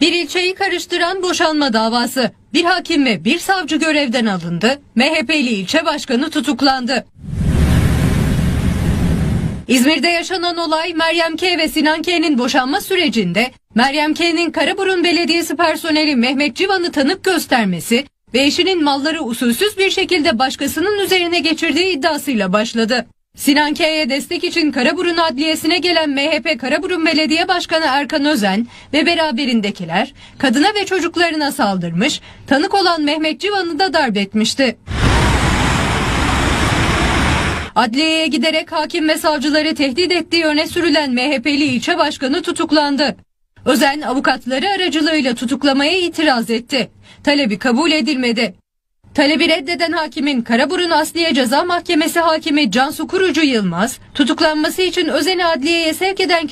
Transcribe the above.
Bir ilçeyi karıştıran boşanma davası. Bir hakim ve bir savcı görevden alındı. MHP'li ilçe başkanı tutuklandı. İzmir'de yaşanan olay Meryem K ve Sinan K'nin boşanma sürecinde Meryem K'nin Karaburun Belediyesi personeli Mehmet Civan'ı tanık göstermesi ve eşinin malları usulsüz bir şekilde başkasının üzerine geçirdiği iddiasıyla başladı. Sinan K'ye destek için Karaburun Adliyesi'ne gelen MHP Karaburun Belediye Başkanı Erkan Özen ve beraberindekiler kadına ve çocuklarına saldırmış, tanık olan Mehmet Civan'ı da darp etmişti. Adliyeye giderek hakim ve savcıları tehdit ettiği öne sürülen MHP'li ilçe başkanı tutuklandı. Özen avukatları aracılığıyla tutuklamaya itiraz etti. Talebi kabul edilmedi. Talebi reddeden hakimin Karaburun Asliye Ceza Mahkemesi hakimi Cansu Kurucu Yılmaz, tutuklanması için Özen'i adliyeye sevk eden